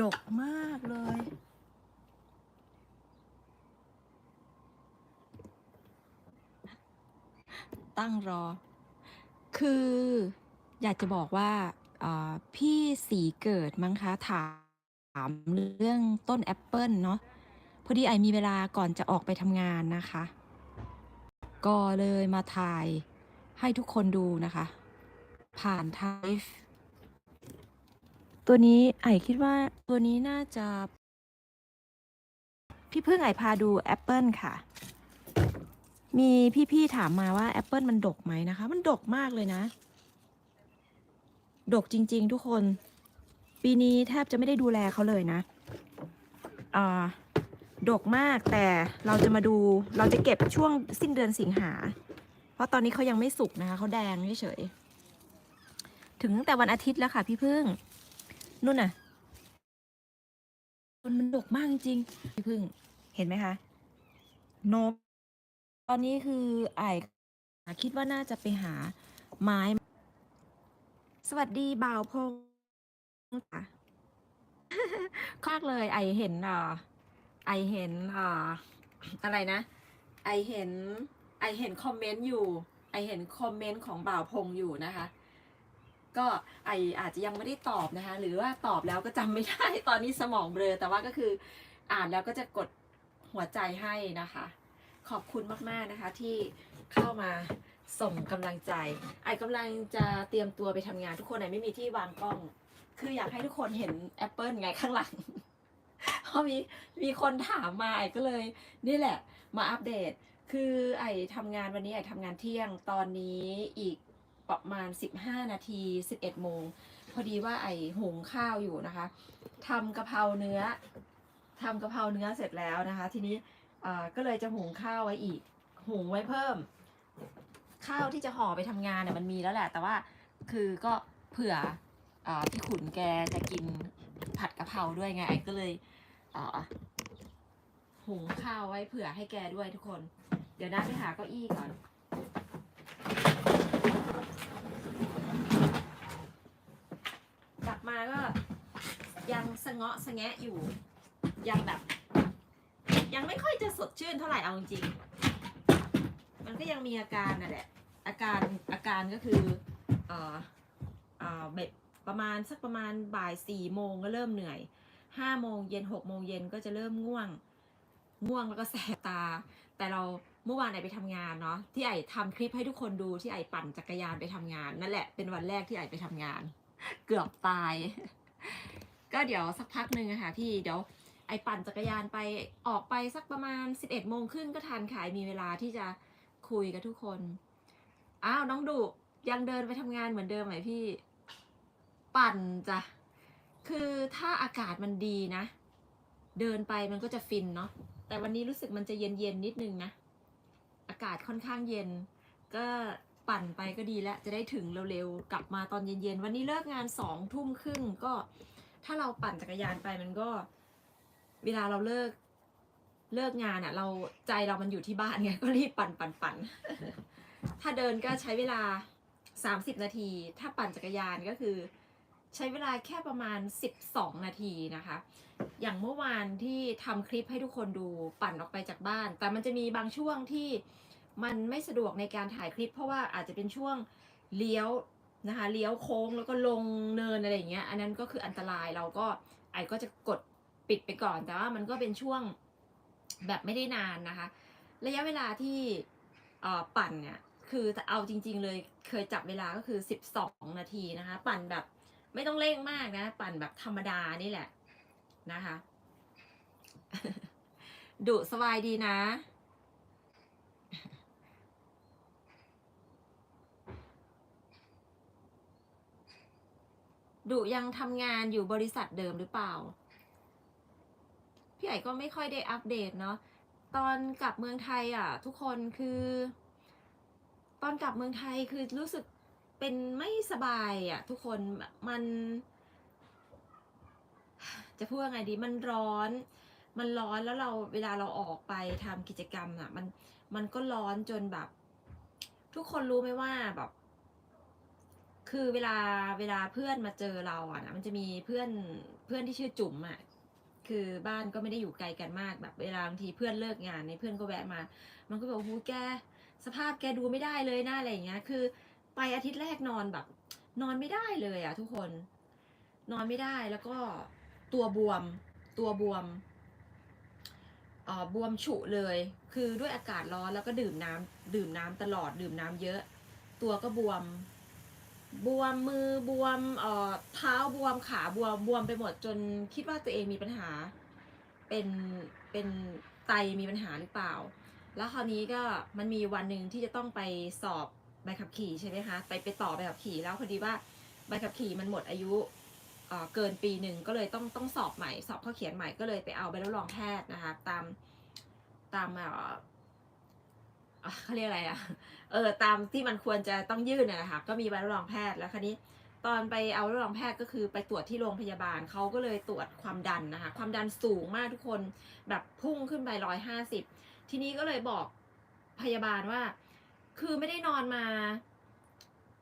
ดกมากเลย ตั้งรอ คืออยากจะบอกว่าพี่สีเกิดมั้งคะถามเรื่องต้นแอปเปิลเนาะพอดีไอมีเวลาก่อนจะออกไปทำงานนะคะ ก็เลยมาถ่ายให้ทุกคนดูนะคะ ผ่านไทฟ์ ตัวนี้ไอคิดว่าตัวนี้น่าจะ พี่เพิ่งไอพาดูแอปเปิลค่ะ มีพี่ๆถามมาว่าแอปเปิลมันดกไหมนะคะ มันดกมากเลยนะ ดกจริง ๆ ทุกคน ปีนี้แทบจะไม่ได้ดูแลเขาเลยนะอ่าดกมากแต่เราจะมาดูเราจะเก็บช่วงสิ้นเดือนสิงหา เพราะตอนนี้เขายังไม่สุกนะคะเขาแดงเฉยๆถึงตั้งแต่วันอาทิตย์แล้วค่ะพี่พึ่ง นู่นน่ะมันมันดกมากจริงๆพี่พึ่งเห็นไหมคะโนกตอนนี้คือไอคิดว่าน่าจะไปหาไม้ สวัสดีบ่าวพงษ์ค่ะคากเลย ไอเห็นอ่าไอเห็นอ่าอะไรนะ ไอเห็น ไอเห็นคอมเมนต์อยู่ ไอเห็นคอมเมนต์ของบ่าวพงษ์อยู่นะคะ ก็ไออาจจะยังไม่ได้ตอบนะคะ หรือว่าตอบแล้วก็จำไม่ได้ตอนนี้สมองเบลอแต่ว่าก็คืออ่านแล้วก็จะกดหัวใจให้นะคะ ขอบคุณมากๆนะคะที่เข้ามาส่งกำลังใจ ไอกำลังจะเตรียมตัวไปทำงานทุกคนไอไม่มีที่วางกล้อง คืออยากให้ทุกคนเห็นแอปเปิลไงข้างหลังเพราะมีมีคนถามมาไอก็เลย นี่แหละ มาอัปเดต คือไอทำงานวันนี้ไอทำงานเที่ยงตอนนี้อีก ประมาณ 15 นาที 11 โมง พอดีว่าไอหุงข้าวอยู่นะคะทำกะเพราเนื้อทำกะเพราเนื้อเสร็จแล้วนะคะ ทีนี้ก็เลยจะหุงข้าวไว้อีก หุงไว้เพิ่ม ข้าวที่จะห่อไปทำงานเนี่ยมันมีแล้วแหละ แต่ว่าคือก็เผื่ออพี่ขุนแกจะกินผัดกะเพราด้วยไงก็เลยหุงข้าวไว้เผื่อให้แกด้วยทุกคน เดี๋ยวนะไปหาเก้าอี้ก่อน กลับ มาก็ ยังสะเงาะสะแงะอยู่ ยังแบบ ยังไม่ค่อยจะสดชื่นเท่าไหร่เอาจริงมันก็ยังมีอาการน่ะแหละ อาการอาการก็คือเอ่อเอ่อแบบประมาณสักประมาณบ่ายสี่โมงก็เริ่มเหนื่อยห้าโมงเย็นหกโมงเย็นก็จะเริ่มง่วง ง่วงแล้วก็แสบตา แต่เราเมื่อวานไอไปทำงานเนาะที่ไอทำคลิปให้ทุกคนดูที่ไอปั่นจักรยานไปทำงาน นั่นแหละเป็นวันแรกที่ไอไปทำงาน เกือบตาย ก็เดี๋ยวสักพักหนึ่งอะค่ะพี่เดี๋ยวไอปั่นจักรยานไปออกไปสักประมาณ 11โมงครึ่งก็ทันขายมีเวลาที่จะคุยกับทุกคน อ้าวน้องดุยังเดินไปทำงานเหมือนเดิมไหมพี่ ปั่นจ้ะ คือถ้าอากาศมันดีนะ เดินไปมันก็จะฟินเนาะ แต่วันนี้รู้สึกมันจะเย็นเย็นๆนิดนึงนะ อากาศค่อนข้างเย็น ก็ ปั่นไปก็ดีแล้วจะได้ถึงเร็วๆ กลับมาตอนเย็นๆ วันนี้เลิกงานสองทุ่มครึ่งก็ ถ้าเราปั่นจักรยานไปมันก็ เวลาเราเลิกเลิกงานอะ่ะ เราใจเรามันอยู่ที่บ้านไงก็รีบปั่นปั่นปั่นถ้าเดินก็ใช้เวลา 30 นาที ถ้าปั่นจักรยานก็คือ ใช้เวลาแค่ประมาณ 12 นาทีนะคะ อย่างเมื่อวานที่ทำคลิปให้ทุกคนดูปั่นออกไปจากบ้าน แต่มันจะมีบางช่วงที่ มันไม่สะดวกในการถ่ายคลิป เพราะว่าอาจจะเป็นช่วงเลี้ยวนะคะเลี้ยวโค้งแล้วก็ลงเนินอะไรอย่างเงี้ยอันนั้นก็คืออันตรายเราก็ไอก็จะกดปิดไปก่อนแต่ว่ามันก็เป็นช่วงแบบไม่ได้นานนะคะ ระยะเวลาที่อ่อปั่นเนี่ยคือเอาจริง ๆ เลยเคยจับเวลาก็คือ 12 นาทีนะคะ ปั่นแบบไม่ต้องเร่งมากนะ ปั่นแบบธรรมดานี่แหละนะคะดุสบายดีนะ ดุยังทำงานอยู่บริษัทเดิมหรือเปล่า พี่ไอ๋ก็ไม่ค่อยได้อัปเดตเนาะตอนกลับเมืองไทยอะ ทุกคนคือ ตอนกลับเมืองไทยคือรู้สึกเป็นไม่สบายอะ ทุกคนมัน จะพูดยังไงดีมันร้อน มันร้อนแล้วเราเวลาเราออกไปทำกิจกรรมอะ มันมันก็ร้อนจนแบบ ทุกคนรู้ไหมว่าแบบ คือเวลาเวลาเพื่อนมาเจอเราอะนะมันจะมีเพื่อนเพื่อนที่ชื่อจุ๋มอะคือบ้านก็ไม่ได้อยู่ไกลกันมากแบบเวลาบางทีเพื่อนเลิกงานเนี่ยเพื่อนก็แวะมา มันก็บอกหูแกสภาพแกดูไม่ได้เลยนะอะไรอย่างเงี้ย คือ ไปอาทิตย์แรกนอนแบบ นอนไม่ได้เลยอะทุกคน นอนไม่ได้แล้วก็ตัวบวมตัวบวมเอ่อบวมฉุเลย คือด้วยอากาศร้อนแล้วก็ดื่มน้ำดื่มน้ำตลอดดื่มน้ำเยอะ ตัวก็บวม บวมมือบวมเอ่อเท้าบวมขาบวมบวมไปหมดจนคิดว่าตัวเองมีปัญหา เป็นเป็นไตมีปัญหาหรือเปล่า แล้วคราวนี้ก็มันมีวันหนึ่งที่จะต้องไปสอบใบขับขี่ใช่ไหมคะไปไปต่อใบขับขี่แล้วพอดีว่าใบขับขี่มันหมดอายุเกินปีหนึ่งก็เลยต้องต้องสอบใหม่ สอบข้อเขียนใหม่ก็เลยไปเอาใบรับรองแพทย์นะคะตามตาม เขาเรียกอะไรอะเออตามที่มันควรจะต้องยื่นน่ะนะคะก็มีใบรับรองแพทย์แล้วคราวนี้ ตอนไปเอารับรองแพทย์ก็คือไปตรวจที่โรงพยาบาลเขาก็เลยตรวจความดันนะคะ ความดันสูงมากทุกคนแบบพุ่งขึ้นไปร้อยห้าสิบทีนี้ก็เลยบอกพยาบาลว่า คือไม่ได้นอนมา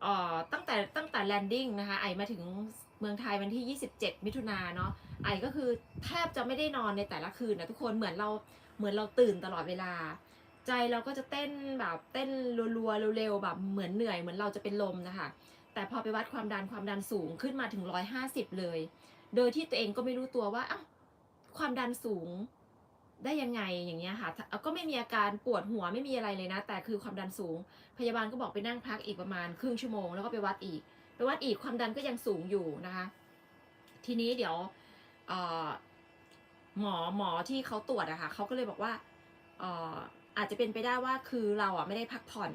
ออตั้งแต่ตั้งแต่แลนดิ้งนะคะไอมาถึงเมืองไทยวันที่ 27 มิถุนาเนาะไอก็คือแทบจะไม่ได้นอนในแต่ละคืนนะทุกคนเหมือนเราเหมือนเราตื่นตลอดเวลา ใจเราก็จะเต้นแบบเต้นรัวๆเร็วๆแบบเหมือนเหนื่อยเหมือนเราจะเป็นลมนะคะแต่พอไปวัดความดันความดันสูงขึ้นมาถึง150เลย โดยที่ตัวเองก็ไม่รู้ตัวว่าอ้าวความดันสูงได้ยังไงอย่างเงี้ยค่ะ ก็ไม่มีอาการปวดหัวไม่มีอะไรเลยนะ แต่คือความดันสูง พยาบาลก็บอกไปนั่งพักอีกประมาณครึ่งชั่วโมงแล้วก็ไปวัดอีก ไปวัดอีกความดันก็ยังสูงอยู่นะคะ ทีนี้เดี๋ยวหมอหมอที่เขาตรวจอะค่ะเขาก็เลยบอกว่า อาจจะเป็นไปได้ว่าคือเราอะไม่ได้พักผ่อน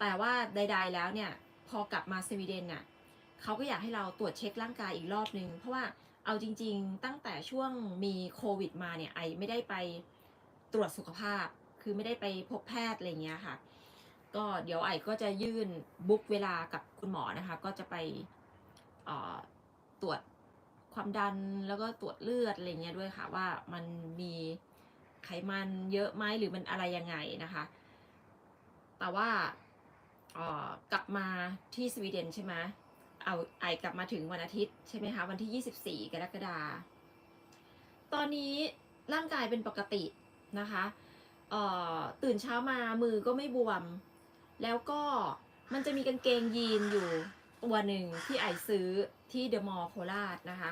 แต่ว่าใด ๆ แล้วเนี่ย พอกลับมาสวีเดนน่ะเขาก็อยากให้เราตรวจเช็คร่างกายอีกรอบนึง เพราะว่าเอาจริง ๆ ตั้งแต่ช่วงมีโควิดมาเนี่ยไอไม่ได้ไปตรวจสุขภาพ คือไม่ได้ไปพบแพทย์อะไรเงี้ยค่ะ ก็เดี๋ยวไอก็จะยื่นบุ๊กเวลากับคุณหมอนะคะ ก็จะไปตรวจความดันแล้วก็ตรวจเลือดอะไรเงี้ยด้วยค่ะว่ามันมี ไขมันเยอะไหมหรือมันอะไรยังไงนะคะ แต่ว่าอ่อกลับมาที่สวีเดนใช่ไหมเอาไอกลับมาถึงวันอาทิตย์ใช่ไหมคะวันที่ 24 กรกฎาคมตอนนี้ร่างกายเป็นปกตินะคะอ่อตื่นเช้ามามือก็ไม่บวม แล้วก็มันจะมีกางเกงยีนอยู่ตัวหนึ่งที่ไอซื้อที่เดอะมอลล์โคราชนะคะ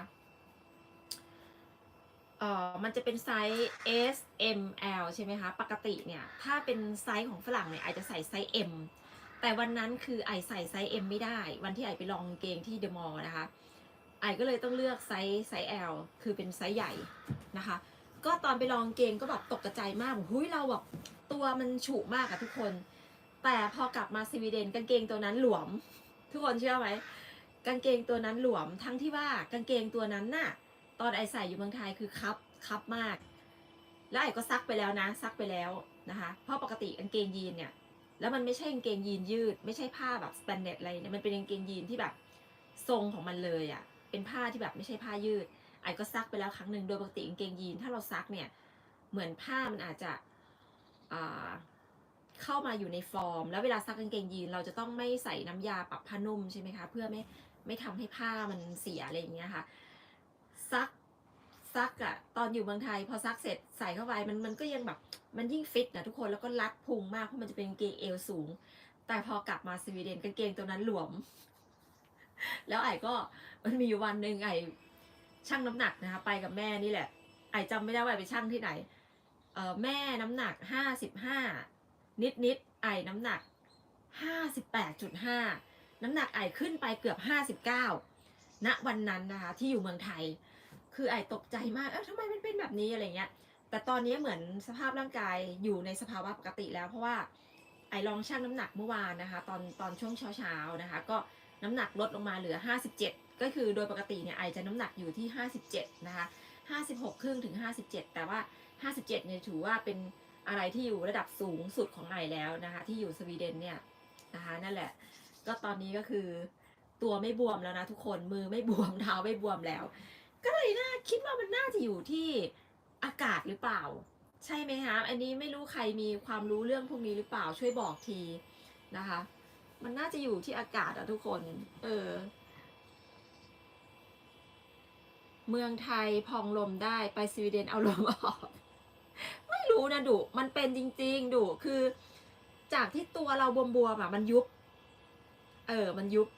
เอ่อมันจะเป็นไซส์ S M L ใช่ไหมคะ ปกติเนี่ย ถ้าเป็นไซส์ของฝรั่งเนี่ยไอจะใส่ไซส์ M แต่วันนั้นคือไอใส่ไซส์ M ไม่ได้ วันที่ไอไปลองเกงที่เดอะมอลล์นะคะ ไอก็เลยต้องเลือกไซส์ไซส์ L คือเป็นไซส์ใหญ่นะคะ ก็ตอนไปลองกางเกงก็แบบตกใจมากบอกหุ้ยเราแบบตัวมันฉุมากอะทุกคน แต่พอกลับมาสวีเดนกางเกงตัวนั้นหลวม ทุกคนเชื่อไหมกางเกงตัวนั้นหลวมทั้งที่ว่ากางเกงตัวนั้นน่ะ ตอนไอใส่อยู่เมืองไทยคือคับคับมาก แล้วไอก็ซักไปแล้วนะซักไปแล้วนะคะ เพราะปกติกางเกงยีนเนี่ย แล้วมันไม่ใช่กางเกงยีนยืด ไม่ใช่ผ้าแบบสแตนเดดอะไรเนี่ยมันเป็นกางเกงยีนที่แบบทรงของมันเลยอะ่ะ เป็นผ้าที่แบบไม่ใช่ผ้ายืด ไอก็ซักไปแล้วครั้งหนึ่งโดยปกติกางเกงยีนถ้าเราซักเนี่ยเหมือนผ้ามันอาจจะเข้ามาอยู่ในฟอร์ม แล้วเวลาซักกางเกงยีนเราจะต้องไม่ใส่น้ำยาปรับผ้านุ่มใช่ไหมคะ เพื่อไม่ไม่ทำให้ผ้ามันเสียอะไรอย่างเงี้ยค่ะ ซักซักอะตอนอยู่เมืองไทย พอซักเสร็จใส่เข้าไปมันมันก็ยังแบบมันยิ่งฟิตนะทุกคนแล้วก็รัดพุงมากเพราะมันจะเป็นกางเกงเอวสูง แต่พอกลับมาสวีเดนกางเกงตัวนั้นหลวม แล้วไอ้ก็มันมีอยู่วันหนึ่งไอ้ชั่งน้ำหนักนะคะไปกับแม่นี่แหละ ไอ้จำไม่ได้ว่าไปชั่งที่ไหนเออแม่น้ำหนักห้าสิบห้านิดนิดไอ้น้ำหนักห้าสิบแปดจุดห้าน้ำหนักไอ้ขึ้นไปเกือบห้าสิบเก้าณวันนั้นนะคะที่อยู่เมืองไทย คือไอตกใจมาก เออทำไมมันเป็นแบบนี้อะไรเงี้ย แต่ตอนนี้เหมือนสภาพร่างกายอยู่ในสภาวะปกติแล้วเพราะว่าไอลองชั่งน้ำหนักเมื่อวานนะคะ ตอนตอนช่วงเช้าเช้าๆนะคะ ก็น้ำหนักลดลงมาเหลือ 57 ก็คือโดยปกติเนี่ยไอจะน้ำหนักอยู่ที่ 57 นะคะ 56 ครึ่งถึง 57 แต่ว่า 57 เนี่ยถือว่าเป็นอะไรที่อยู่ระดับสูงสุดของไอแล้วนะคะ ที่อยู่สวีเดนเนี่ยนะคะนั่นแหละ ก็ตอนนี้ก็คือตัวไม่บวมแล้วนะทุกคนมือไม่บวมเท้าไม่บวมแล้ว ก็เลยน่าคิดว่ามันน่าจะอยู่ที่อากาศหรือเปล่า ใช่ไหมคะอันนี้ไม่รู้ใครมีความรู้เรื่องพวกนี้หรือเปล่าช่วยบอกทีนะคะ มันน่าจะอยู่ที่อากาศอะทุกคน เออ เมืองไทยพองลมได้ไปสวีเดนเอาลมออก ไม่รู้นะดุมันเป็นจริง ๆดุคือ จากที่ตัวเราบวมๆอะมันยุบ เออ มันยุบ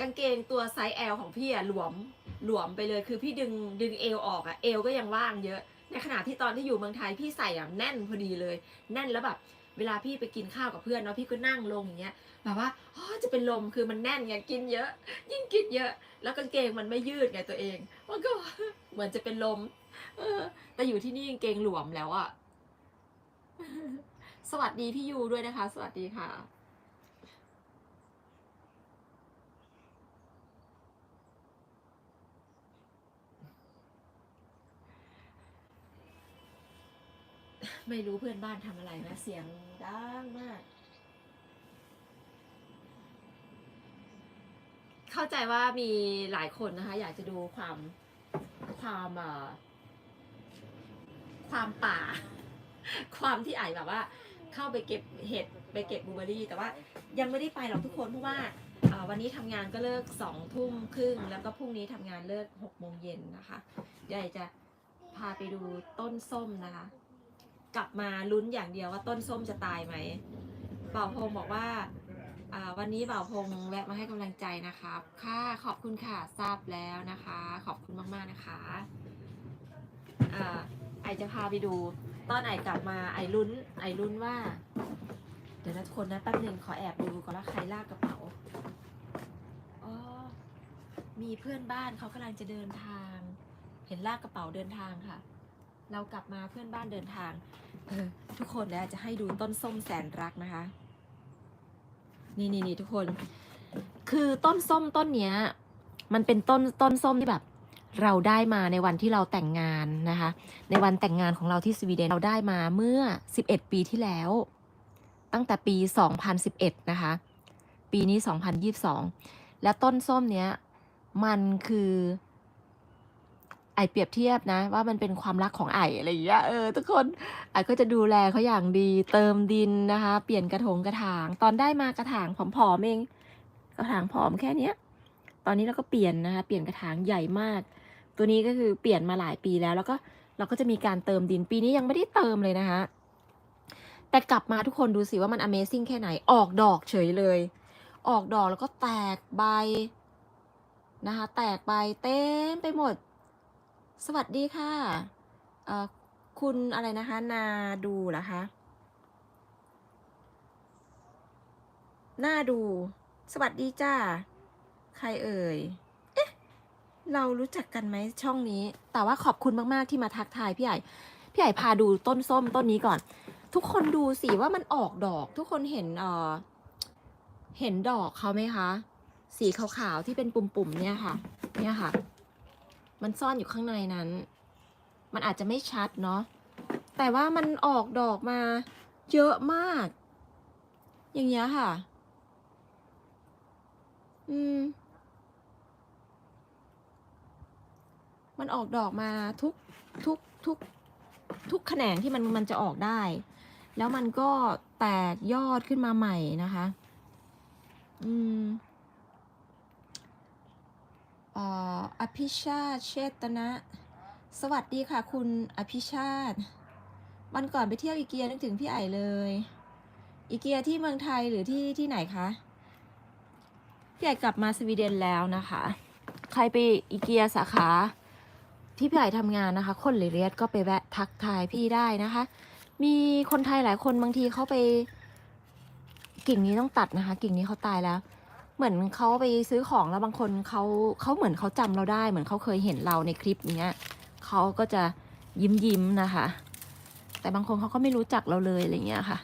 กางเกงตัวไซส์ L ของพี่อะหลวมหลวมไปเลยคือพี่ดึงดึงเอวออกอะเอวก็ยังว่างเยอะ ในขณะที่ตอนที่อยู่เมืองไทยพี่ใส่อะแน่นพอดีเลย แน่นแล้วแบบเวลาพี่ไปกินข้าวกับเพื่อนเนาะพี่ก็นั่งลงอย่างเงี้ยแบบว่าอ๋อจะเป็นลมคือมันแน่นไงกินเยอะ ยิ่งกินเยอะ แล้วกางเกงมันไม่ยืดไงตัวเองมันก็เหมือนจะเป็นลม เออ แต่อยู่ที่นี่กางเกงหลวมแล้วอะสวัสดีพี่ยูด้วยนะคะ สวัสดีค่ะ ไม่รู้เพื่อนบ้านทำอะไรนะ เสียงดังมาก เข้าใจว่ามีหลายคนนะคะ อยากจะดูความความเอ่อความป่า ความที่ไอแบบว่า เข้าไปเก็บเห็ดไปเก็บบลูเบอรี่แต่ว่ายังไม่ได้ไปหรอกทุกคนเพราะว่าเอ่อวันนี้ทำงานก็เลิกสองทุ่มครึ่งแล้วก็พรุ่งนี้ทำงานเลิกหกโมงเย็นนะคะเดี๋ยวไอจะพาไปดูต้นส้มนะคะ กลับมาลุ้นอย่างเดียวว่าต้นส้มจะตายไหมเป่าพงบอกว่าวันนี้เป่าพงแวะมาให้กำลังใจนะครับ ค่ะขอบคุณค่ะทราบแล้วนะคะ ขอบคุณมากๆนะคะอ่าไอจะพาไปดู ตอนไอกลับมาไอลุ้นไอลุ้นว่า เดี๋ยวนะทุกคนนะแป๊บหนึ่งขอแอบดูก่อนว่าใครลากกระเป๋าอ๋อมีเพื่อนบ้านเขากำลังจะเดินทาง เห็นลากกระเป๋าเดินทางค่ะ เรากลับมาเพื่อนบ้านเดินทางเออทุกคนแล้วจะให้ดูต้นส้มแสนรักนะคะ นี่นี่นี่ทุกคน คือต้นส้มต้นเนี้ย มันเป็นต้นต้นส้มที่แบบ เราได้มาในวันที่เราแต่งงานนะคะ ในวันแต่งงานของเราที่สวีเดนเราได้มาเมื่อ 11 ปีที่แล้ว ตั้งแต่ปี 2011 นะคะ ปีนี้ 2022 และต้นส้มเนี้ย มันคือ ไอเปรียบเทียบนะ ว่ามันเป็นความรักของไออะไรอย่างเงี้ยเออทุกคนไอก็จะดูแลเขาอย่างดี เติมดินนะคะ เปลี่ยนกระถงกระถาง ตอนได้มากระถางผอมๆเอง กระถางผอมแค่เนี้ย ตอนนี้เราก็เปลี่ยนนะคะ เปลี่ยนกระถางใหญ่มาก ตัวนี้ก็คือเปลี่ยนมาหลายปีแล้ว แล้วก็เราก็จะมีการเติมดินปีนี้ยังไม่ได้เติมเลยนะคะ แต่กลับมาทุกคนดูสิว่ามัน Amazing แค่ไหนออกดอกเฉยเลย ออกดอกแล้วก็แตกใบนะคะ แตกใบเต็มไปหมด สวัสดีค่ะเอ่อคุณอะไรนะคะ นาดูเหรอคะน่าดู สวัสดีจ้า ใครเอ่ย เอ๊ะ เรารู้จักกันไหมช่องนี้ แต่ว่าขอบคุณมากๆที่มาทักทายพี่ใหญ่ พี่ใหญ่พาดูต้นส้มต้นนี้ก่อน ทุกคนดูสิว่ามันออกดอก ทุกคนเห็นเอ่อเห็นดอกเขาไหมคะ สีขาวๆที่เป็นปุ่มๆเนี่ยค่ะ เนี่ยค่ะ มันซ่อนอยู่ข้างในนั้น มันอาจจะไม่ชัดเนาะแต่ว่ามันออกดอกมาเยอะมาก อย่างเงี้ยค่ะ อืม มันออกดอกมาทุกทุกทุกทุกแขนงที่มันมันจะออกได้ แล้วมันก็แตกยอดขึ้นมาใหม่นะคะ อืม อภิชาติเชตนะ สวัสดีค่ะ คุณอภิชาติ วันก่อนไปเที่ยวอีเกียนึกถึงพี่ไอเลย อีเกียที่เมืองไทยหรือที่ที่ไหนคะ พี่ไอกลับมาสวีเดนแล้วนะคะ ใครไปอีเกียสาขาที่พี่ไอทำงานนะคะ คนเลยเรียดก็ไปแวะทักทายพี่ได้นะคะ มีคนไทยหลายคนบางทีเขาไปกิ่งนี้ต้องตัดนะคะ กิ่งนี้เขาตายแล้ว เหมือนเขาไปซื้อของแล้วบางคนเขาเขาเหมือนเขาจำเราได้ เหมือนเขาเคยเห็นเราในคลิปเนี้ยเขาก็จะยิ้มยิ้มนะคะ แต่บางคนเขาก็ไม่รู้จักเราเลยอะไรเงี้ยค่ะ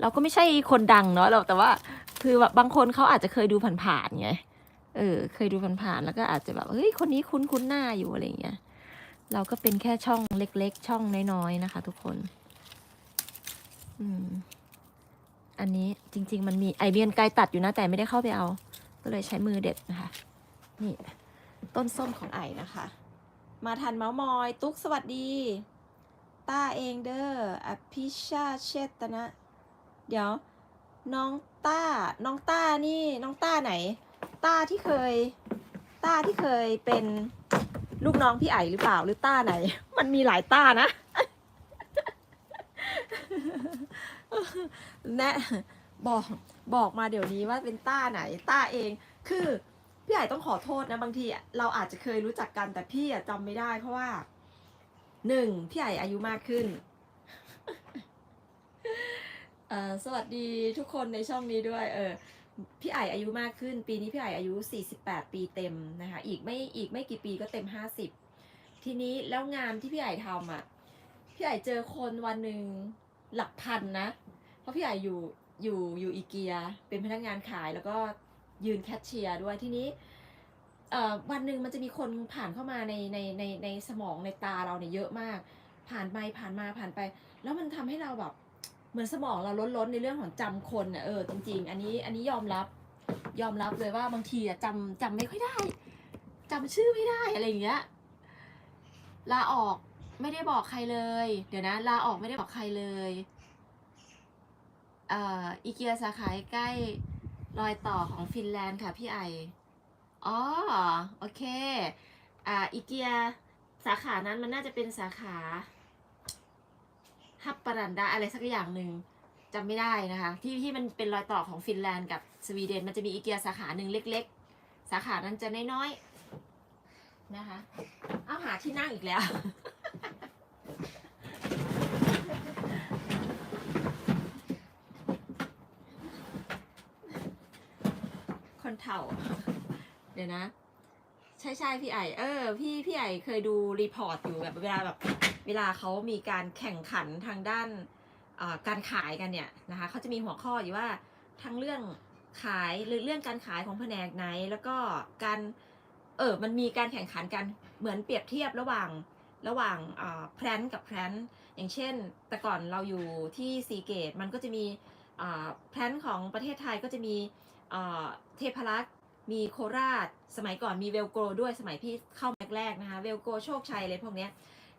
เราก็ไม่ใช่คนดังเนาะเราแต่ว่าคือแบบบางคนเขาอาจจะเคยดูผ่านๆไงเออ เคยดูผ่านๆแล้วก็อาจจะแบบเฮ้ยคนนี้คุ้นคุ้นๆหน้าอยู่อะไรเงี้ยเราก็เป็นแค่ช่องเล็ก ๆ ช่องน้อยๆนะคะ ทุกคน อืม อันนี้จริง ๆ มันมีไอเบียนไกลตัดอยู่นะแต่ไม่ได้เข้าไปเอา ก็เลยใช้มือเด็ดนะคะ นี่ต้นส้มของไอนะคะ มาทันเมาส์มอย ตุ๊กสวัสดีต้าเองเด้ออภิชาเชตนะ เดี๋ยว น้องต้า น้องต้านี่น้องต้าไหน ต้าที่เคย ต้าที่เคยเป็นลูกน้องพี่ไอหรือเปล่าหรือต้าไหน มันมีหลายต้านะ แนะบอกบอกมาเดี๋ยวนี้ว่าเป็นต้าไหนต้าเอง คือพี่ไอต้องขอโทษนะบางทีเราอาจจะเคยรู้จักกันแต่พี่อะจำไม่ได้ เพราะว่าหนึ่งพี่ไออายุมากขึ้นสวัสดีทุกคนในช่องนี้ด้วย เออพี่ไออายุมากขึ้น ปีนี้พี่ไออายุ 48 ปีเต็มนะคะ อีกไม่อีกไม่กี่ปีก็เต็ม 50 ทีนี้แล้วงานที่พี่ไอทำอะ พี่ไอเจอคนวันหนึ่ง หลักพันนะ เพราะพี่ไออยู่อยู่อยู่อีเกีย เป็นพนักงานขายแล้วก็ยืนแคชเชียร์ด้วยทีนี้วันหนึ่งมันจะมีคนผ่านเข้ามาในในในในสมองในตาเราเนี่ยเยอะมาก ผ่านไปผ่านมาผ่านไป แล้วมันทำให้เราแบบเหมือนสมองเราล้นๆในเรื่องของจำคนอะเออจริง ๆ อันนี้อันนี้ยอมรับยอมรับเลยว่าบางทีอะจำจำไม่ค่อยได้จำชื่อไม่ได้อะไรอย่างเงี้ยลาออก ไม่ได้บอกใครเลย เดี๋ยวนะ ลาออกไม่ได้บอกใครเลยเอ่ออีเกียสาขาใกล้รอยต่อของฟินแลนด์ค่ะพี่ไอ อ๋อ โอเค อ่า อีเกียสาขานั้นมันน่าจะเป็นสาขาฮับปรันดาอะไรสักอย่างหนึ่งจำไม่ได้นะคะ ที่ที่มันเป็นรอยต่อของฟินแลนด์กับสวีเดน มันจะมีอีเกียสาขาหนึ่งเล็ก ๆ สาขานั้นจะน้อยๆ นะคะ เอาหาที่นั่งอีกแล้ว คนเถ่า เดี๋ยวนะ ใช่ใช่พี่ไอเออ พี่พี่ไอเคยดูรีพอร์ตอยู่แบบเวลาแบบ เวลาเขามีการแข่งขันทางด้านการขายกันเนี่ยนะคะเขาจะมีหัวข้ออยู่ว่าทั้งเรื่องขายหรือเรื่องการขายของแผนกไหน แล้วก็การเออมันมีการแข่งขันกันเหมือนเปรียบเทียบระหว่าง ระหว่างแพลนกับแพลนอย่างเช่น แต่ก่อนเราอยู่ที่ซีเกตมันก็จะมีแพลนของประเทศไทยก็จะมีเทพรักษ์มีโคราช สมัยก่อนมีเวลโกรด้วยสมัยพี่เข้าแรกๆนะคะเวลโกโชคชัยอะไรพวกเนี้ย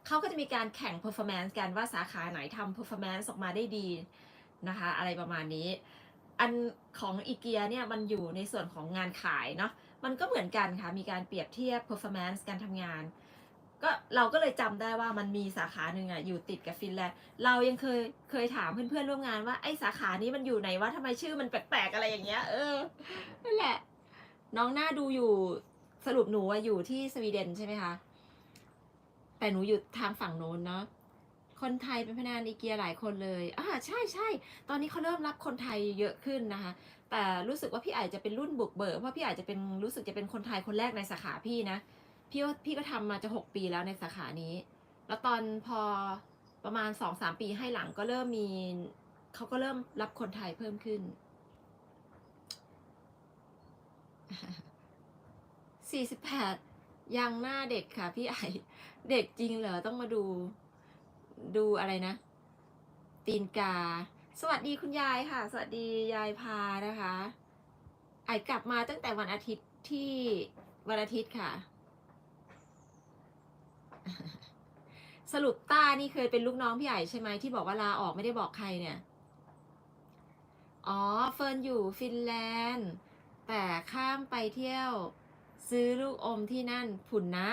เขาก็จะมีการแข่ง performance กันว่าสาขาไหนทำ performance ออกมาได้ดีนะคะ อะไรประมาณนี้ อันของอีเกียเนี่ยมันอยู่ในส่วนของงานขายเนาะมันก็เหมือนกันค่ะ มีการเปรียบเทียบ performance การทำงาน ก็เราก็เลยจำได้ว่ามันมีสาขาหนึ่งอะอยู่ติดกับฟินแลนด์เรายังเคยเคยถามเพื่อนๆร่วมงานว่าไอสาขานี้มันอยู่ไหนวะทำไมชื่อมันแปลกๆอะไรอย่างเงี้ย เออนั่นแหละ น้องหน้าดูอยู่สรุปหนูอะอยู่ที่สวีเดนใช่ไหมคะแต่หนูอยู่ทางฝั่งโน้นเนาะคนไทยเป็นพนักงานอีเกียหลายคนเลยอ่าใช่ใช่ตอนนี้เขาเริ่มรับคนไทยเยอะขึ้นนะคะ แต่รู้สึกว่าพี่อาจจะเป็นรุ่นบุกเบิกเพราะพี่อาจจะเป็นรู้สึกจะเป็นคนไทยคนแรกในสาขาพี่นะ พี่พี่ก็ทำมาจะหกปีแล้วในสาขานี้ แล้วตอนพอประมาณสองสามปีให้หลังก็เริ่มมีเขาก็เริ่มรับคนไทยเพิ่มขึ้นสี่สิบแปดยังหน้าเด็กค่ะพี่ไอเด็กจริงเหรอต้องมาดู ดูอะไรนะ ตีนกา สวัสดีคุณยายค่ะ สวัสดียายพานะคะ ไอกลับมาตั้งแต่วันอาทิตย์ที่วันอาทิตย์ค่ะ สรุปต้านี่เคยเป็นลูกน้องพี่ไอใช่ไหมที่บอกว่าลาออกไม่ได้บอกใครเนี่ย อ๋อเฟิร์นอยู่ฟินแลนด์ แต่ข้ามไปเที่ยว ซื้อลูกอมที่นั่นผุนนะ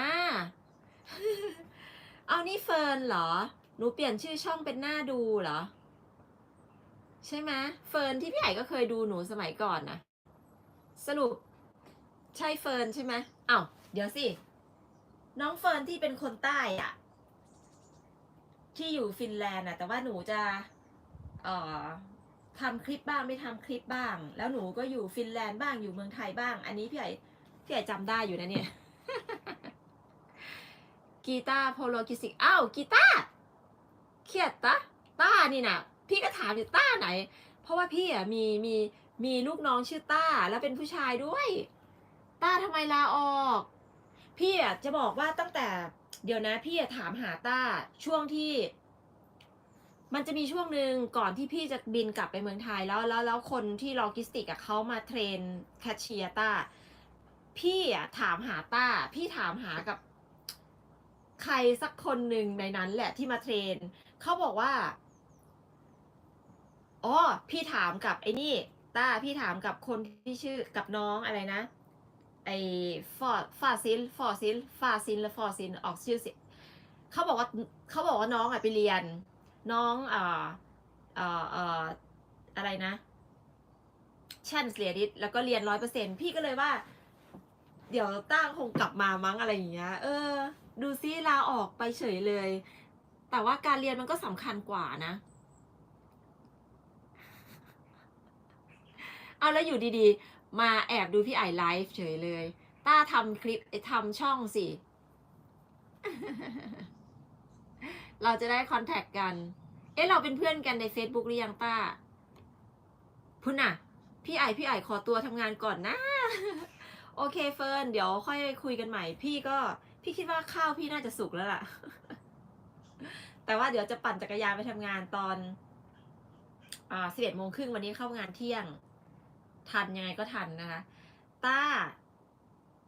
เอานี่เฟิร์นเหรอ หนูเปลี่ยนชื่อช่องเป็นหน้าดูเหรอ ใช่ไหมเฟิร์นที่พี่ใหญ่ก็เคยดูหนูสมัยก่อนนะสรุป ใช่เฟิร์นใช่ไหมเอ้าเดี๋ยวสิ น้องเฟิร์นที่เป็นคนใต้อะที่อยู่ฟินแลนด์อะแต่ว่าหนูจะเอ่อทำคลิปบ้างไม่ทำคลิปบ้าง แล้วหนูก็อยู่ฟินแลนด์บ้างอยู่เมืองไทยบ้าง อันนี้พี่ใหญ่พี่ใหญ่จำได้อยู่นะเนี่ยกีตาร์โพโลกิสิกอ้าวกีตาร์เครียดตะต้านี่นะพี่ก็ถามอยู่ต้าไหน เพราะว่าพี่อะมีมีมีลูกน้องชื่อต้าแล้วเป็นผู้ชายด้วย ต้าทำไมลาออก พี่อะจะบอกว่าตั้งแต่เดี๋ยวนะ พี่ถามหาต้าช่วงที่ มันจะมีช่วงหนึ่งก่อนที่พี่จะบินกลับไปเมืองไทยแล้วแล้วแล้วคนที่โลจิสติกอะเขามาเทรนแคชเชียร์ต้าพี่อะถามหาต้า พี่ถามหากับใครสักคนหนึ่งในนั้นแหละที่มาเทรนเขาบอกว่าอ๋อพี่ถามกับไอ้นี่ต้าพี่ถามกับคนที่ชื่อกับน้องอะไรนะ ไอ้ฟอฟาซิลฟอซิลฟาซินและฟอซินออกชื่อเสิเขาบอกว่าเขาบอกว่าน้องอะไปเรียน น้องอ่าอ่าอ่าอะไรนะชันเสียดิตแล้วก็เรียนร้อยเปอร์เซ็นพี่ก็เลยว่า เดี๋ยวต้าคงกลับมามั้งอะไรอย่างเงี้ย เออ ดูซิลาออกไปเฉยเลย แต่ว่าการเรียนมันก็สำคัญกว่านะ เอาแล้วอยู่ดีๆ มาแอบดูพี่ไอไลฟ์เฉยเลย ต้าทำคลิปเอ้ทำช่องสิ เราจะได้คอนแทคกัน เอ๊ะ เราเป็นเพื่อนกันใน Facebook หรือยังต้า พุ่นน่ะ พี่ไอพี่ไอขอตัวทำงานก่อนนะ โอเคเฟิร์นเดี๋ยวค่อยคุยกันใหม่ พี่ก็พี่คิดว่าข้าวพี่น่าจะสุกแล้วล่ะ แต่ว่าเดี๋ยวจะปั่นจักรยานไปทำงานตอนอ่าสิบเอ็ดโมงครึ่งวันนี้เข้างานเที่ยง ทันยังไงก็ทันนะคะ ต้า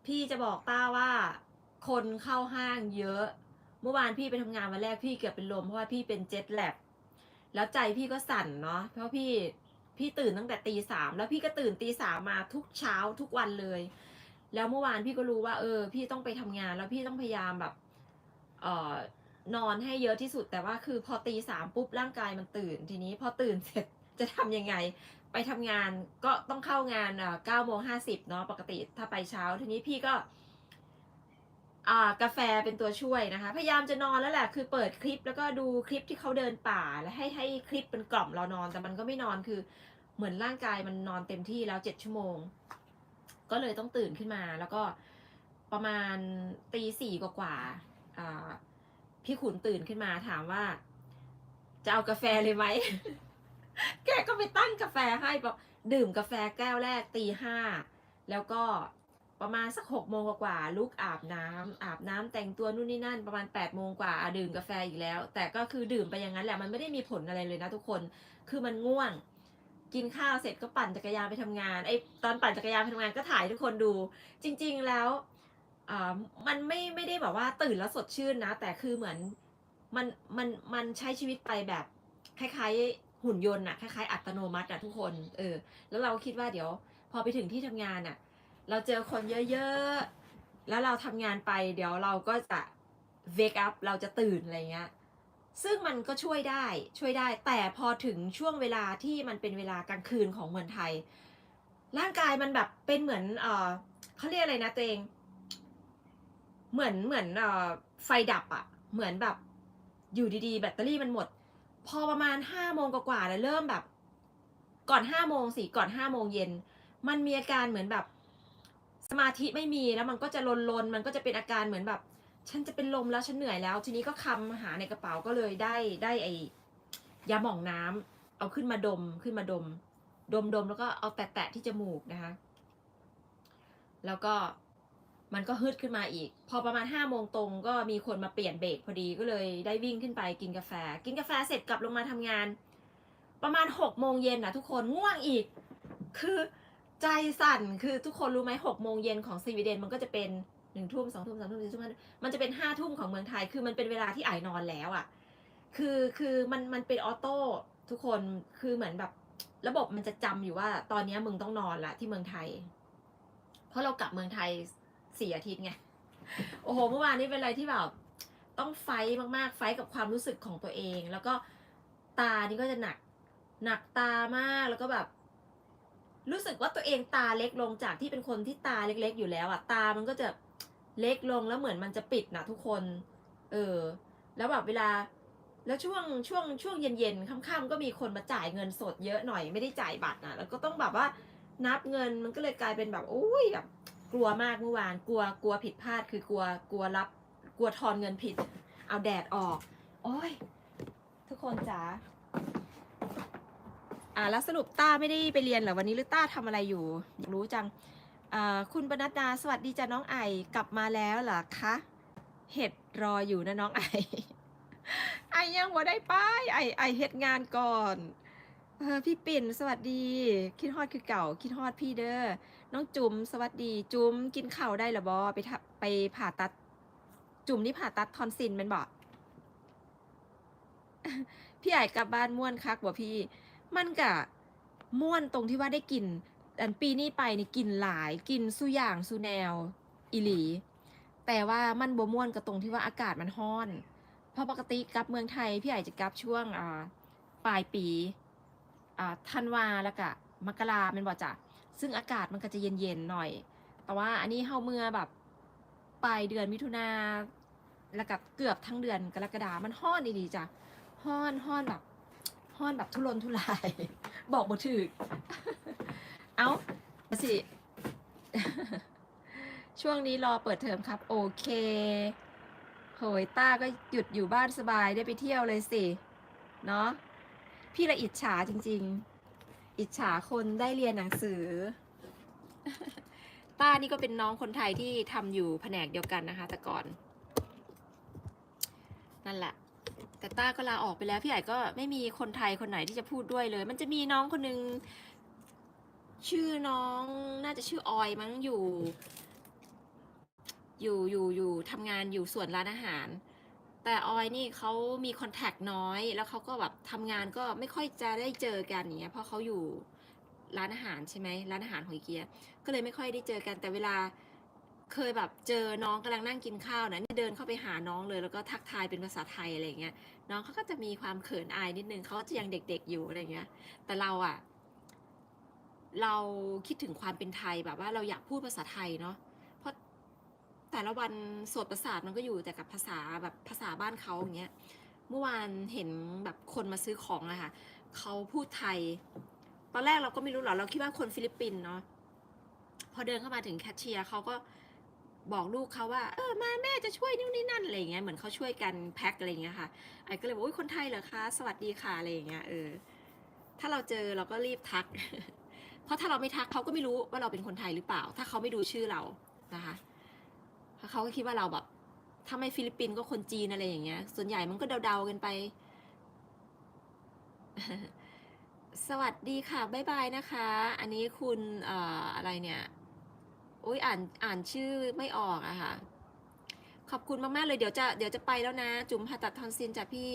พี่จะบอกต้าว่า คนเข้าห้างเยอะ เมื่อวานพี่ไปทำงานวันแรกพี่เกือบเป็นลมเพราะว่าพี่เป็นเจ็ตแลบแล้วใจพี่ก็สั่นเนาะเพราะพี่พี่ตื่นตั้งแต่ตีสามแล้วพี่ก็ตื่นตีสามมาทุกเช้าทุกวันเลย แล้วเมื่อวานพี่ก็รู้ว่า เออ พี่ต้องไปทำงานแล้วพี่ต้องพยายามแบบเอ่อนอนให้เยอะที่สุดแต่ว่าคือพอตีสามปุ๊บร่างกายมันตื่นทีนี้พอตื่นเสร็จ จะทำยังไง ไปทำงานก็ต้องเข้างานเก้าโมงห้าสิบเนาะปกติถ้าไปเช้า ทีนี้พี่ก็กาแฟเป็นตัวช่วยนะคะ พยายามจะนอนแล้วแหละคือเปิดคลิปแล้วก็ดูคลิปที่เขาเดินป่าแล้วให้ให้คลิปเป็นกล่อมเรานอนแต่มันก็ไม่นอนคือเหมือนร่างกายมันนอนเต็มที่แล้วเจ็ดชั่วโมง ก็เลยต้องตื่นขึ้นมาแล้วก็ประมาณตีสี่กว่าๆอ่าพี่ขุนตื่นขึ้นมาถามว่า จะเอากาแฟเลยไหม แกก็ไปตั้งกาแฟให้บอกดื่มกาแฟแก้วแรกตีห้าแล้วก็ประมาณสักหกโมงกว่าลุกอาบน้ำอาบน้ำแต่งตัวนู่นนี่นั่นประมาณแปดโมงกว่าดื่มกาแฟอีกแล้ว แต่ก็คือดื่มไปอย่างนั้นแหละมันไม่ได้มีผลอะไรเลยนะทุกคนคือมันง่วง กินข้าวเสร็จก็ปั่นจักรยานไปทำงานไอ้ตอนปั่นจักรยานไปทำงานก็ถ่ายทุกคนดู จริง ๆแล้วอ่ามันไม่ไม่ได้แบบว่าตื่นแล้วสดชื่นนะ แต่คือเหมือนมันมันมันใช้ชีวิตไปแบบคล้ายๆ หุ่นยนต์อะคล้ายๆอัตโนมัติอะทุกคน เออ แล้วเราคิดว่าเดี๋ยว พอไปถึงที่ทำงานอะเราเจอคนเยอะๆ แล้วเราทำงานไป เดี๋ยวเราก็จะ wake up เราจะตื่นอะไรเงี้ย ซึ่งมันก็ช่วยได้ช่วยได้ แต่พอถึงช่วงเวลาที่มันเป็นเวลากลางคืนของเมืองไทย ร่างกายมันแบบเป็นเหมือนเออเขาเรียกอะไรนะตัวเอง เหมือนเหมือนเออไฟดับอะเหมือนแบบอยู่ดีๆ แบตเตอรี่มันหมด พอประมาณห้าโมงกว่าๆแล้วเริ่มแบบ ก่อนห้าโมงสิก่อนห้าโมงเย็น มันมีอาการเหมือนแบบ สมาธิไม่มีแล้วมันก็จะลนลนๆมันก็จะเป็นอาการเหมือนแบบ ฉันจะเป็นลมแล้วฉันเหนื่อยแล้ว ทีนี้ก็คำหาในกระเป๋าก็เลยได้ได้ไอยาหม่องน้ำเอาขึ้นมาดมขึ้นมาดม ดมดมแล้วก็เอาแตะๆที่จมูกนะคะ แล้วก็ มันก็ฮึดขึ้นมาอีก พอประมาณห้าโมงตรงก็มีคนมาเปลี่ยนเบรกพอดีก็เลยได้วิ่งขึ้นไปกินกาแฟ กินกาแฟเสร็จกลับลงมาทำงาน ประมาณหกโมงเย็นนะทุกคนง่วงอีก คือใจสั่นคือทุกคนรู้ไหมหกโมงเย็นของสวีเดนมันก็จะเป็นหนึ่งทุ่มสองทุ่มสามทุ่มสี่ทุ่มห้าทุ่มมันจะเป็นห้าทุ่มของเมืองไทย คือมันเป็นเวลาที่ไอนอนแล้วอะ่ะ คือคือมันมันเป็นออโต้ทุกคนคือเหมือนแบบ ระบบมันจะจำอยู่ว่า ตอนนี้มึงต้องนอนละที่เมืองไทย เพราะเรากลับเมืองไทย สี่อาทิตย์ไง โอ้โห เมื่อวานนี้เป็นอะไรที่แบบต้องไฟมากๆ ไฟกับความรู้สึกของตัวเอง แล้วก็ตานี่ก็จะหนัก หนักตามาก แล้วก็แบบ รู้สึกว่าตัวเองตาเล็กลงจากที่เป็นคนที่ตาเล็ก ๆ อยู่แล้วอะตามันก็จะเล็กลงแล้วเหมือนมันจะปิดนะทุกคน เออ แล้วแบบเวลา แล้วช่วงช่วงช่วงเย็นๆค่ำๆก็มีคนมาจ่ายเงินสดเยอะหน่อยไม่ได้จ่ายบัตรนะแล้วก็ต้องแบบว่านับเงินมันก็เลยกลายเป็นแบบโอ้ยแบบ กลัวมากเมื่อวาน กลัวกลัวผิดพลาด คือกลัวกลัวรับ กลัวทอนเงินผิด เอาแดดออก โอ้ย ทุกคนจ๋าอ่าแล้วสรุปต้าไม่ได้ไปเรียนเหรอวันนี้หรือต้าทำอะไรอยู่อยากรู้จังอ่าคุณปนัดดาสวัสดีจ้ะน้องไอกลับมาแล้วเหรอคะเห็ดรออยู่นะน้องไอไอยังบ่าได้ไปไอไอเฮ็ดงานก่อน เออพี่ปิ่นสวัสดี คิดฮอดคือเก่า คิดฮอดพี่เด้อน้องจุ๋มสวัสดี จุ๋มกินข้าวได้หรอบอไปทะไปผ่าตัด จุ๋มนี่ผ่าตัดทอนซินเป็นบ่พี่ใหญ่กลับบ้านม่วนคักบ่พี่ มันกะม่วนตรงที่ว่าได้กลิ่นอันปีนี้ไปนี่กลิ่นหลายกลิ่นสุอย่างสุแนวอีหลี แต่ว่ามันบ่ม่วนกับตรงที่ว่าอากาศมันร้อน เพราะปกติกลับเมืองไทยพี่ไอจะกลับช่วงอ่าปลายปี ธันวาแล้วก็มกราเป็นบ่จ้ะซึ่งอากาศมันก็จะเย็นๆหน่อย แต่ว่าอันนี้เฮาเมื่อแบบปลายเดือนมิถุนาแล้วก็เกือบทั้งเดือนกรกฎามันฮ้อนดีๆจ้ะฮ้อนฮ้อนแบบฮ้อนแบบทุรนทุราย บอกบ่ถึกเอามาสิช่วงนี้รอเปิดเทอมครับ โอเคโหยต้าก็หยุดอยู่บ้านสบายได้ไปเที่ยวเลยสิ เนาะ พี่ละอิจฉาจริง ๆ อิจฉาคนได้เรียนหนังสือ ต้านี่ก็เป็นน้องคนไทยที่ทำอยู่แผนกเดียวกันนะคะ แต่ก่อน นั่นแหละ แต่ต้าก็ลาออกไปแล้วพี่ใหญ่ก็ไม่มีคนไทยคนไหนที่จะพูดด้วยเลย มันจะมีน้องคนหนึงชื่อน้องน่าจะชื่อออยมั้งอยู่ อยู่อยู่อยู่ทำงานอยู่ส่วนร้านอาหาร แต่ออยนี่เขามีคอนแทคน้อย แล้วเขาก็แบบทำงานก็ไม่ค่อยจะได้เจอกันอย่างเงี้ย เพราะเขาอยู่ร้านอาหารใช่ไหมร้านอาหารหอยเกียก็เลยไม่ค่อยได้เจอกัน แต่เวลาเคยแบบเจอน้องกำลังนั่งกินข้าวนะนี่เดินเข้าไปหาน้องเลยแล้วก็ทักทายเป็นภาษาไทยอะไรเงี้ย น้องเขาก็จะมีความเขินอายนิดนึงเขาจะยังเด็กๆอยู่อะไรเงี้ย แต่เราอะเราคิดถึงความเป็นไทยแบบว่าเราอยากพูดภาษาไทยเนาะ แต่ละวันโสดประสาทมันก็อยู่แต่กับภาษาแบบภาษาบ้านเขาอย่างเงี้ยเมื่อวานเห็นแบบคนมาซื้อของอะค่ะเขาพูดไทย ตอนแรกเราก็ไม่รู้หรอกเราคิดว่าคนฟิลิปปินส์เนาะพอเดินเข้ามาถึงแคชเชียร์เขาก็บอกลูกเขาว่า เออมาแม่จะช่วยนู่นนี่นั่นอะไรเงี้ยเหมือนเขาช่วยกันแพ็คอะไรเงี้ยค่ะไอ้ก็เลยบอกโอ้ยคนไทยเหรอคะสวัสดีค่ะอะไรเงี้ยเออถ้าเราเจอเราก็รีบทัก เพราะถ้าเราไม่ทักเขาก็ไม่รู้ว่าเราเป็นคนไทยหรือเปล่า ถ้าเขาไม่ดูชื่อเรานะคะ เพราะเขาก็คิดว่าเราแบบถ้าไม่ฟิลิปปินส์ก็คนจีนอะไรอย่างเงี้ย ส่วนใหญ่มันก็เดาๆกันไป สวัสดีค่ะ บ๊ายบายนะคะ อันนี้คุณเอ่ออะไรเนี่ยอุ้ยอ่านอ่านชื่อไม่ออกอะค่ะ ขอบคุณมาก ๆ เลยเดี๋ยวจะเดี๋ยวจะไปแล้วนะ จุ๋มผ่าตัดทอนซิลจ้ะพี่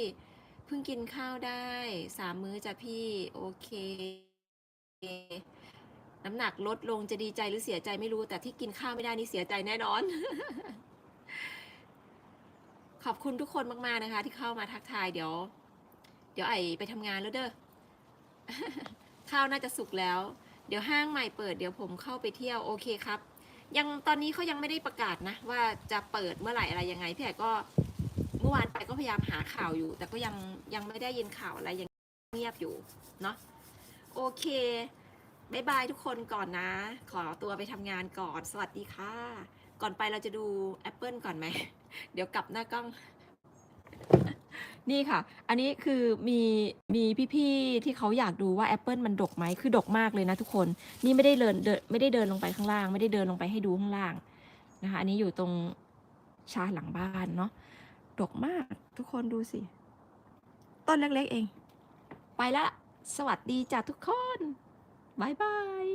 เพิ่งกินข้าวได้สามมื้อจ้ะพี่ โอเค น้ำหนักลดลงจะดีใจหรือเสียใจไม่รู้ แต่ที่กินข้าวไม่ได้นี่เสียใจแน่นอน ขอบคุณทุกคนมาก ๆ นะคะ ที่เข้ามาทักทายเดี๋ยว เดี๋ยวไอไปทำงานแล้วเด้อข้าวน่าจะสุกแล้ว เดี๋ยวห้างใหม่เปิดเดี๋ยวผมเข้าไปเที่ยวโอเคครับ ยังตอนนี้เขายังไม่ได้ประกาศนะ ว่าจะเปิดเมื่อไหร่อะไรยังไงพี่ใหญ่ก็เมื่อวานไปก็พยายามหาข่าวอยู่ แต่ก็ยังยังไม่ได้ยินข่าวอะไรยังเงียบอยู่เนาะโอเค บายบายทุกคนก่อนนะ ขอตัวไปทำงานก่อน สวัสดีค่ะ ก่อนไปเราจะดู Apple ก่อนไหม เดี๋ยวกลับหน้ากล้อง นี่ค่ะ อันนี้คือมีมีพี่ๆที่เขาอยากดูว่า Apple มันดกไหม คือดกมากเลยนะทุกคน นี่ไม่ได้เดินเดินไม่ได้เดินลงไปข้างล่าง ไม่ได้เดินลงไปให้ดูข้างล่างนะคะ อันนี้อยู่ตรงชาหลังบ้านเนาะ ดกมากทุกคนดูสิ ต้นเล็กๆเอง ไปละ สวัสดีจ้ะทุกคน บ๊ายบาย